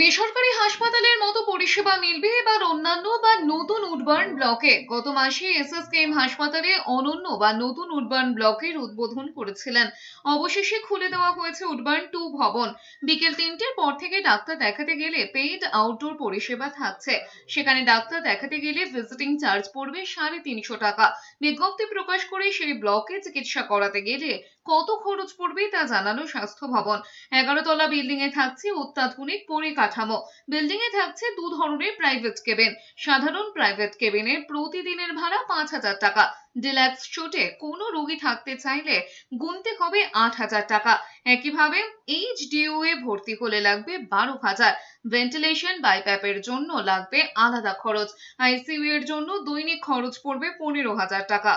বেসরকারি হাসপাতালের মতো পরিষেবা মিলবে এবার অন্যান্য বা নতুন উডবার্ন ব্লকে। গত মাসে এসএসকেএম হাসপাতালে অনন্য বা নতুন উডবার্ন ব্লকের উদ্বোধন করেছিলেন। অবশেষে খুলে দেওয়া হয়েছে উডবার্ন টু ভবন। বিকেল তিনটের পর থেকে ডাক্তার দেখাতে গেলে পেইড আউটডোর পরিষেবা থাকছে। সেখানে ডাক্তার দেখাতে গেলে ভিজিটিং চার্জ পড়বে সাড়ে তিনশো টাকা। বিজ্ঞপ্তি প্রকাশ করে সেই ব্লকে চিকিৎসা করাতে গেলে কত খরচ পড়বে তা জানালো স্বাস্থ্য ভবন। এগারো তলা বিল্ডিং এ থাকছে অত্যাধুনিক পরিকাঠামো। বিল্ডিং এ থাকছে দু ধরনের প্রাইভেট কেবিন সাধারণ প্রাইভেট কেবিনের প্রতিদিনের ভাড়া পাঁচ হাজার টাকা। ডিলাক্স শোটে কোনো রোগী থাকতে চাইলে গুনতে হবে আট হাজার টাকা। একইভাবে এইচডিইউ এ ভর্তি হলে লাগবে বারো হাজার। ভেন্টিলেশন বাইপ্যাপের জন্য লাগবে আলাদা খরচ। আইসিইউ এর জন্য দৈনিক খরচ পড়বে পনেরো হাজার টাকা।